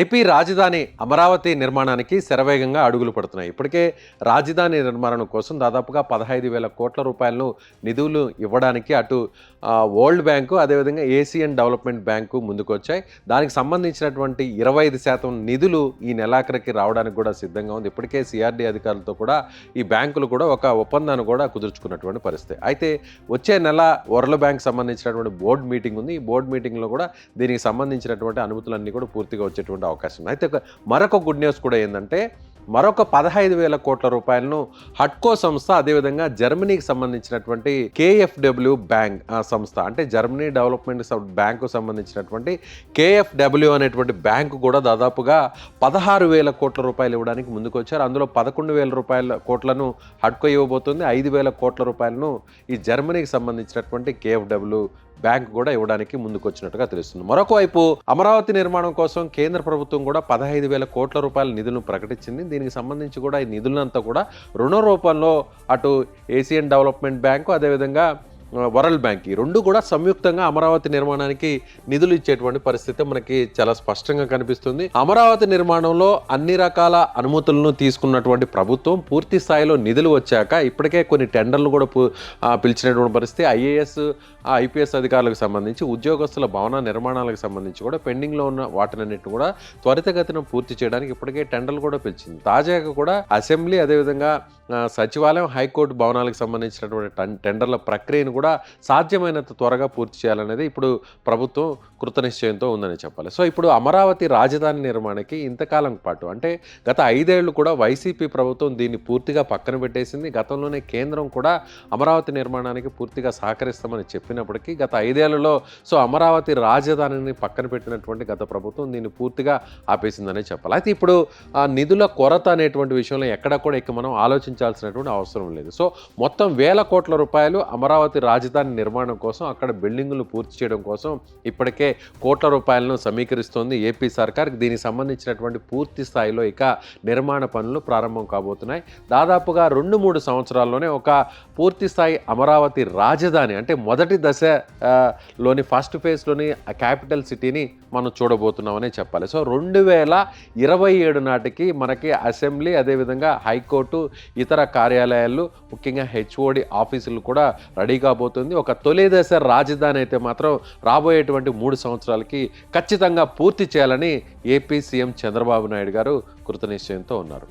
AP రాజధాని అమరావతి నిర్మాణానికి శరవేగంగా అడుగులు పడుతున్నాయి. ఇప్పటికే రాజధాని నిర్మాణం కోసం దాదాపుగా పదహైదు వేల కోట్ల రూపాయలను నిధులు ఇవ్వడానికి అటు వరల్డ్ బ్యాంకు అదేవిధంగా ఏసియన్ డెవలప్మెంట్ బ్యాంకు ముందుకు వచ్చాయి దానికి సంబంధించినటువంటి ఇరవై ఐదు శాతం నిధులు ఈ నెలాఖరికి రావడానికి కూడా సిద్ధంగా ఉంది. ఇప్పటికే సిఆర్డీ అధికారులతో కూడా ఈ బ్యాంకులు కూడా ఒక ఒప్పందాన్ని కూడా కుదుర్చుకున్నటువంటి పరిస్థితి. అయితే వచ్చే నెల వరల్డ్ బ్యాంక్ సంబంధించినటువంటి బోర్డు మీటింగ్ ఉంది. ఈ బోర్డు మీటింగ్లో కూడా దీనికి సంబంధించినటువంటి అనుమతులన్నీ కూడా పూర్తిగా వచ్చేటువంటి అవకాశం అయితే మరొక గుడ్ న్యూస్ కూడా ఏంటంటే మరొక పదహైదు వేల కోట్ల రూపాయలను హట్కో సంస్థ అదేవిధంగా జర్మనీకి సంబంధించినటువంటి కేఎఫ్డబ్ల్యూ బ్యాంక్ సంస్థ అంటే జర్మనీ డెవలప్మెంట్ బ్యాంకు సంబంధించినటువంటి కేఎఫ్డబ్ల్యూ అనేటువంటి బ్యాంకు కూడా దాదాపుగా పదహారు వేల కోట్ల రూపాయలు ఇవ్వడానికి ముందుకు వచ్చారు అందులో పదకొండు వేల రూపాయల కోట్లను హడ్కో ఇవ్వబోతుంది. ఐదు వేల కోట్ల రూపాయలను ఈ జర్మనీకి సంబంధించినటువంటి కేఎఫ్డబ్ల్యూ బ్యాంక్ కూడా ఇవ్వడానికి ముందుకొచ్చినట్టుగా తెలుస్తుంది. మరొక వైపు అమరావతి నిర్మాణం కోసం కేంద్ర ప్రభుత్వం కూడా పదహైదు వేల కోట్ల రూపాయల నిధులను ప్రకటించింది. దీనికి సంబంధించి కూడా ఈ నిధులంతా కూడా రుణ రూపంలో అటు ఏసియన్ డెవలప్మెంట్ బ్యాంకు అదేవిధంగా వరల్డ్ బ్యాంక్. ఈ రెండు కూడా సంయుక్తంగా అమరావతి నిర్మాణానికి నిధులు ఇచ్చేటువంటి పరిస్థితి మనకి చాలా స్పష్టంగా కనిపిస్తుంది. అమరావతి నిర్మాణంలో అన్ని రకాల అనుమతులను తీసుకున్నటువంటి ప్రభుత్వం పూర్తి స్థాయిలో నిధులు వచ్చాక ఇప్పటికే కొన్ని టెండర్లు కూడా పిలిచినటువంటి పరిస్థితి. ఐఏఎస్ ఐపీఎస్ అధికారులకు సంబంధించి ఉద్యోగస్తుల భవన నిర్మాణాలకు సంబంధించి కూడా పెండింగ్లో ఉన్న వాటినన్నింటిని కూడా త్వరితగతిన పూర్తి చేయడానికి ఇప్పటికే టెండర్లు కూడా పిలిచింది. తాజాగా కూడా అసెంబ్లీ అదేవిధంగా సచివాలయం హైకోర్టు భవనాలకు సంబంధించినటువంటి టెండర్ల ప్రక్రియను కూడా కూడా సాధ్యమైనంత త్వరగా పూర్తి చేయాలనేది ఇప్పుడు ప్రభుత్వం కృతనిశ్చయంతో ఉందని చెప్పాలి. సో ఇప్పుడు అమరావతి రాజధాని నిర్మాణానికి ఇంతకాలం పాటు అంటే గత ఐదేళ్ళు కూడా వైసీపీ ప్రభుత్వం దీన్ని పూర్తిగా పక్కన పెట్టేసింది. గతంలోనే కేంద్రం కూడా అమరావతి నిర్మాణానికి పూర్తిగా సహకరిస్తామని చెప్పినప్పటికీ గత ఐదేళ్ళలో సో అమరావతి రాజధానిని పక్కన పెట్టినటువంటి గత ప్రభుత్వం దీన్ని పూర్తిగా ఆపేసిందనే చెప్పాలి. అయితే ఇప్పుడు నిధుల కొరత అనేటువంటి విషయంలో ఎక్కడ కూడా ఇక మనం ఆలోచించాల్సినటువంటి అవసరం లేదు. సో మొత్తం వేల కోట్ల రూపాయలు అమరావతి రాజధాని నిర్మాణం కోసం అక్కడ బిల్డింగులు పూర్తి చేయడం కోసం ఇప్పటికే కోట్ల రూపాయలను సమీకరిస్తోంది ఏపీ సర్కార్. దీనికి సంబంధించినటువంటి పూర్తి స్థాయిలో ఇక నిర్మాణ పనులు ప్రారంభం కాబోతున్నాయి. దాదాపుగా రెండు మూడు సంవత్సరాల్లోనే ఒక పూర్తి స్థాయి అమరావతి రాజధాని అంటే మొదటి దశ లోని ఫస్ట్ ఫేజ్లోని క్యాపిటల్ సిటీని మనం చూడబోతున్నామనే చెప్పాలి. సో రెండు వేల ఇరవై ఏడు నాటికి మనకి అసెంబ్లీ అదేవిధంగా హైకోర్టు ఇతర కార్యాలయాలు ముఖ్యంగా హెచ్ఓడి ఆఫీసులు కూడా రెడీ కాబోతుంది ఒక తొలి దశ రాజధాని అయితే మాత్రం రాబోయేటువంటి మూడు సంవత్సరాలకి ఖచ్చితంగా పూర్తి చేయాలని ఏపీ సీఎం చంద్రబాబు నాయుడు గారు కృతనిశ్చయంతో ఉన్నారు.